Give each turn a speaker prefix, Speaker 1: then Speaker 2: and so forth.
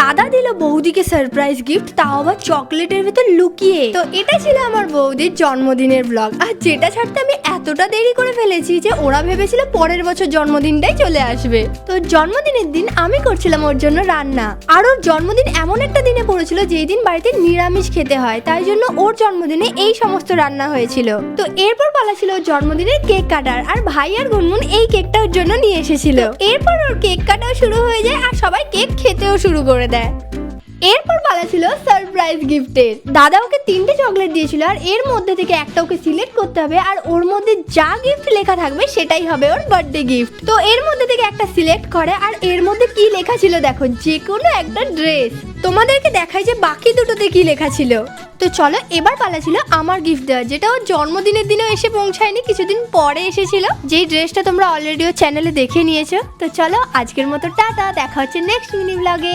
Speaker 1: দাদা দিল বৌদিকে সারপ্রাইজ গিফট তাও আবার চকলেটের ভেতর লুকিয়ে। তো এটা ছিল আমার বৌদির জন্মদিনের ব্লগ আর যেটা ছাড়তে আমি এতটা দেরি করে ফেলেছি যে ওরা ভেবেছিল পরের বছর জন্মদিনটাই চলে আসবে। তো জন্মদিনের দিন আমি করছিলাম ওর জন্য রান্না। আর ওর জন্মদিন এমন একটা দিনে পড়েছিল যেই দিন বাড়িতে নিরামিষ খেতে হয়, তাই জন্য ওর জন্মদিনে এই সমস্ত রান্না হয়েছিল। তো এরপর পালা ছিল ওর জন্মদিনের কেক কাটার, আর ভাই আর গুনগুন এই কেকটা ওর জন্য নিয়ে এসেছিল। এরপর ওর কেক কাটাও শুরু হয়ে যায়, আর সবাই কেক খেতেও শুরু করে দেয়। এরপর পালা ছিল সারপ্রাইজ গিফটের দাদা ওকে তিনটে চকলেট দিয়েছিল আর এর মধ্যে থেকে একটা ওকে সিলেক্ট করতে হবে আর ওর মধ্যে যা গিফট লেখা থাকবে সেটাই হবে ওর বার্থডে গিফট তো এর মধ্যে থেকে একটা সিলেক্ট করে আর এর মধ্যে কি লেখা ছিল দেখো যে কোনো একটা ড্রেস তোমাদেরকে দেখাই যে বাকি দুটোতে কি লেখা ছিল। তো চলো এবার পালা ছিল আমার গিফট দেওয়া, যেটা ওর জন্মদিনের দিনেও এসে পৌঁছায়নি, কিছুদিন পরে এসেছিল। যেই ড্রেসটা তোমরা অলরেডি ওর চ্যানেলে দেখে নিয়েছো। তো চলো আজকের মতো টাটা, দেখা হচ্ছে নেক্সট মিনি ব্লগে